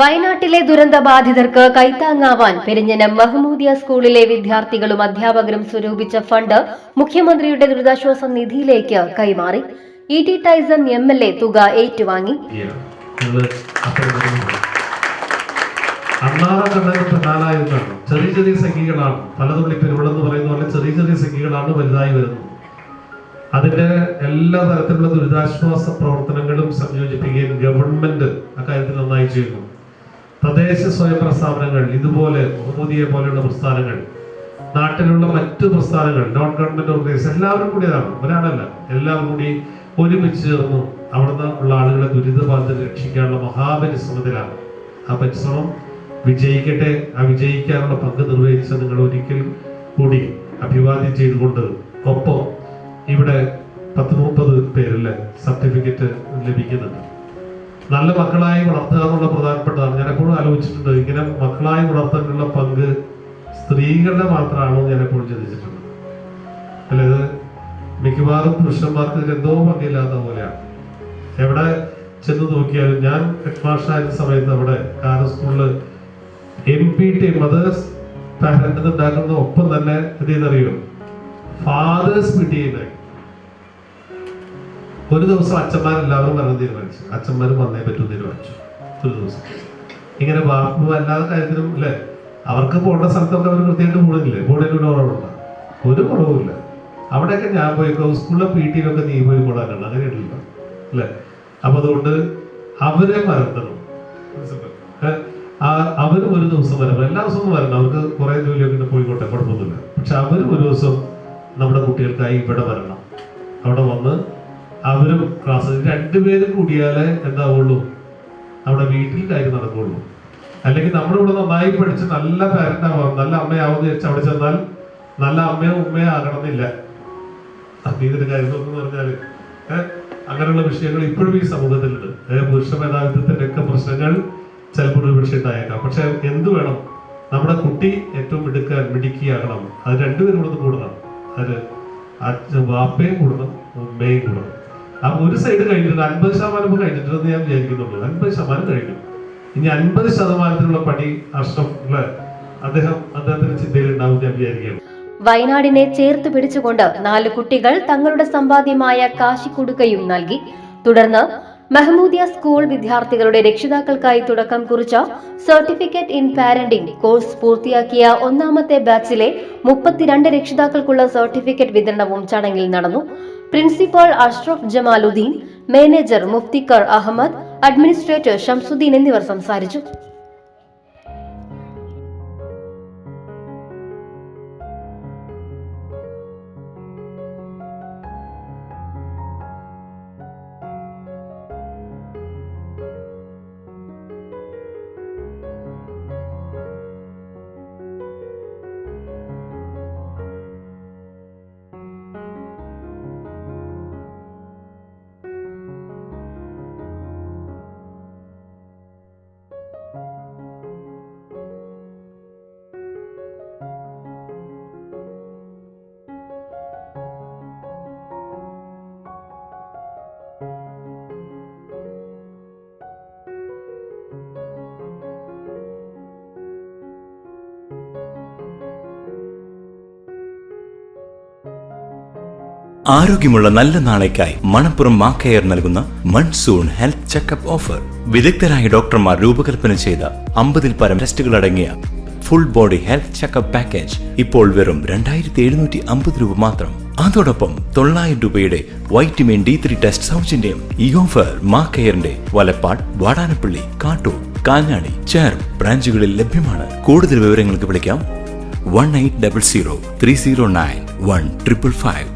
വയനാട്ടിലെ ദുരന്തബാധിതർക്ക് കൈത്താങ്ങാവാൻ പെരിഞ്ഞനം മഹമൂദിയ സ്കൂളിലെ വിദ്യാർത്ഥികളും അധ്യാപകരും സ്വരൂപിച്ച ഫണ്ട് മുഖ്യമന്ത്രിയുടെ ദുരിതാശ്വാസ നിധിയിലേക്ക് കൈമാറി. E T Taison M L A തുക ഏറ്റുവാങ്ങി. ചെറിയ ചെറിയ സംഖ്യകളാണ് പലതുള്ളി പെരുവളെന്ന് പറയുന്ന പോലെ ചെറിയ ചെറിയ സംഖ്യകളാണ് വലുതായി വരുന്നത് അതിന്റെ എല്ലാ തരത്തിലുള്ള ദുരിതാശ്വാസ പ്രവർത്തനങ്ങളും സംയോജിപ്പിക്കുകയും ഗവൺമെന്റ് അക്കാര്യത്തിൽ നന്നായി ചെയ്യുന്നു. തദ്ദേശ സ്വയംഭരണ സ്ഥാപനങ്ങൾ ഇതുപോലെ മുഹമ്മദിയെ പോലെയുള്ള പ്രസ്ഥാനങ്ങൾ നാട്ടിലുള്ള മറ്റു പ്രസ്ഥാനങ്ങൾ നോൺ ഗവൺമെന്റ് ഓർഗനൈസേഷൻ എല്ലാവരും കൂടിയതാണ്. ഒരാളല്ല. എല്ലാവരും കൂടി ഒരുമിച്ച് ചേർന്ന് അവിടുന്ന് ഉള്ള ആളുകളെ ദുരിതബാധിതരെ രക്ഷിക്കാനുള്ള മഹാപരിശ്രമത്തിലാണ്. ആ പരിശ്രമം വിജയിക്കട്ടെ ആ വിജയിക്കാനുള്ള പങ്ക് നിർവഹിച്ച നിങ്ങൾ ഒരിക്കൽ കൂടി അഭിവാദ്യം ചെയ്തുകൊണ്ട് ഒപ്പം ഇവിടെ പത്ത് മുപ്പത് പേരിൽ സർട്ടിഫിക്കറ്റ് ലഭിക്കുന്നുണ്ട്. നല്ല മക്കളായി വളർത്തുക എന്നുള്ള പ്രധാനപ്പെട്ടതാണ്. ഞാൻ എപ്പോഴും ആലോചിച്ചിട്ടുണ്ട് ഇങ്ങനെ മക്കളായി വളർത്താനുള്ള പങ്ക് സ്ത്രീകളുടെ മാത്രമാണോ ഞാൻ എപ്പോഴും ചിന്തിച്ചിട്ടുണ്ട്. അല്ലെ? മിക്കവാറും പുരുഷന്മാർക്ക് എന്തോ പങ്കില്ലാത്ത പോലെയാണ്. എവിടെ ചെന്ന് നോക്കിയാലും ഞാൻ ഹെഡ് സമയത്ത് അവിടെ കാര സ്കൂളിൽ M P T mothers parent ഉണ്ടാക്കുന്ന ഒപ്പം തന്നെ എന്ത് ചെയ്തറിയോ? ഫാദേഴ്സ് പി ടി ഒരു ദിവസം അച്ഛന്മാരെല്ലാവരും വരണം തീരുമാനിച്ചു. അച്ഛന്മാർ വന്നേ പറ്റും തീരുമാനിച്ചു. ഒരു ദിവസം. ഇങ്ങനെ അല്ലാതെ കാര്യത്തിനും അല്ലേ അവർക്ക് പോകേണ്ട സ്ഥലത്തൊക്കെ അവർ കൃത്യമായിട്ട് പോകണില്ലേ? ബോർഡിന് കുറവുണ്ട് ഒരു കുറവുമില്ല അവിടെയൊക്കെ ഞാൻ പോയി സ്കൂളിലെ പി ടിയിലൊക്കെ നീ പോയി കൂടാനുണ്ട് അങ്ങനെയുണ്ടല്ലോ അല്ലേ അപ്പൊ അതുകൊണ്ട് അവരെ മറക്കണം അവരും ഒരു ദിവസം വരണം. എല്ലാ ദിവസവും വരണം. അവർക്ക് കുറെ ജോലിയൊക്കെ പോയിക്കോട്ടെ കുഴപ്പമൊന്നുമില്ല. പക്ഷെ അവരും ഒരു ദിവസം നമ്മുടെ കുട്ടികൾക്കായി ഇവിടെ വരണം. അവിടെ വന്ന് അവരും ക്ലാസ് രണ്ടുപേരും കൂടിയാലേ എന്താവുള്ളൂ? നമ്മുടെ വീട്ടിൽ കാര്യം നടക്കുള്ളൂ. അല്ലെങ്കിൽ നമ്മുടെ നമ്മളിവിടെ നന്നായി പഠിച്ച് നല്ല പാരന്റ് ആവാം. നല്ല അമ്മയാവും വിചാരിച്ച് അവിടെ ചെന്നാൽ നല്ല അമ്മയോ ഉമ്മയോ ആകണമെന്നില്ല. ഇതിന്റെ കാര്യം എന്ന് പറഞ്ഞാൽ അങ്ങനെയുള്ള വിഷയങ്ങൾ ഇപ്പോഴും ഈ സമൂഹത്തിലുണ്ട്. പുരുഷ മേധാവിത്വത്തിന്റെ ഒക്കെ പ്രശ്നങ്ങൾ ചിലപ്പോൾ ഒരു പക്ഷേ ഉണ്ടായേക്കാം. പക്ഷെ എന്ത് വേണം? നമ്മുടെ കുട്ടി ഏറ്റവും മിടുക്കാൻ മിടുക്കിയാകണം. അത് രണ്ടുപേരും കൂടെ കൂടണം. അത് വാപ്പയും കൂടണം ഉമ്മയും കൂടണം. ഒരു സൈഡ് കഴിഞ്ഞിട്ടുണ്ട് അൻപത് ശതമാനം കഴിഞ്ഞിട്ടുണ്ടെന്ന് ഞാൻ വിചാരിക്കുന്നുള്ളൂ അൻപത് ശതമാനം കഴിഞ്ഞു. ഇനി അൻപത് ശതമാനത്തിനുള്ള പണി അഷ്ടം അദ്ദേഹം അദ്ദേഹത്തിന്റെ ചിന്തയിൽ ഉണ്ടാവും ഞാൻ വിചാരിക്കുകയാണ്. വയനാടിനെ ചേർത്ത് പിടിച്ചുകൊണ്ട് നാല് കുട്ടികൾ തങ്ങളുടെ സമ്പാദ്യമായ കാശി കൊടുക്കയും നൽകി. തുടർന്ന് മെഹമൂദിയ സ്കൂൾ വിദ്യാർത്ഥികളുടെ രക്ഷിതാക്കൾക്കായി തുടക്കം കുറിച്ച സർട്ടിഫിക്കറ്റ് ഇൻ പാരന്റിംഗ് കോഴ്സ് പൂർത്തിയാക്കിയ ഒന്നാമത്തെ ബാച്ചിലെ മുപ്പത്തിരണ്ട് രക്ഷിതാക്കൾക്കുള്ള സർട്ടിഫിക്കറ്റ് വിതരണവും ചടങ്ങിൽ നടന്നു. Principal Ashraf Jamaluddin manager Muftikar Ahmed administrator Shamsuddin എന്നിവർ സംസാരിച്ചു. ആരോഗ്യമുള്ള നല്ല നാളേക്കായി മണപ്പുറം മാക്കയർ നൽകുന്ന മൺസൂൺ ഹെൽത്ത് ചെക്കപ്പ് ഓഫർ. വിദഗ്ധരായ ഡോക്ടർമാർ രൂപകൽപ്പന ചെയ്ത അമ്പതിൽ പരം ടെസ്റ്റുകൾ അടങ്ങിയ full body health checkup package ഇപ്പോൾ വെറും രണ്ടായിരത്തി എഴുന്നൂറ്റി അമ്പത് രൂപ മാത്രം. അതോടൊപ്പം തൊള്ളായിരം രൂപയുടെ വൈറ്റമിൻ ഡി ത്രീ ടെസ്റ്റ് സൗജന്യം ഈ ഓഫർ മാക്കയറിന്റെ വലപ്പാട് വാടാനപ്പള്ളി കാട്ടൂർ കാഞ്ഞാണി ചേർ ബ്രാഞ്ചുകളിൽ ലഭ്യമാണ്. കൂടുതൽ വിവരങ്ങൾക്ക് വിളിക്കാം. One eight double zero three zero nine one triple five.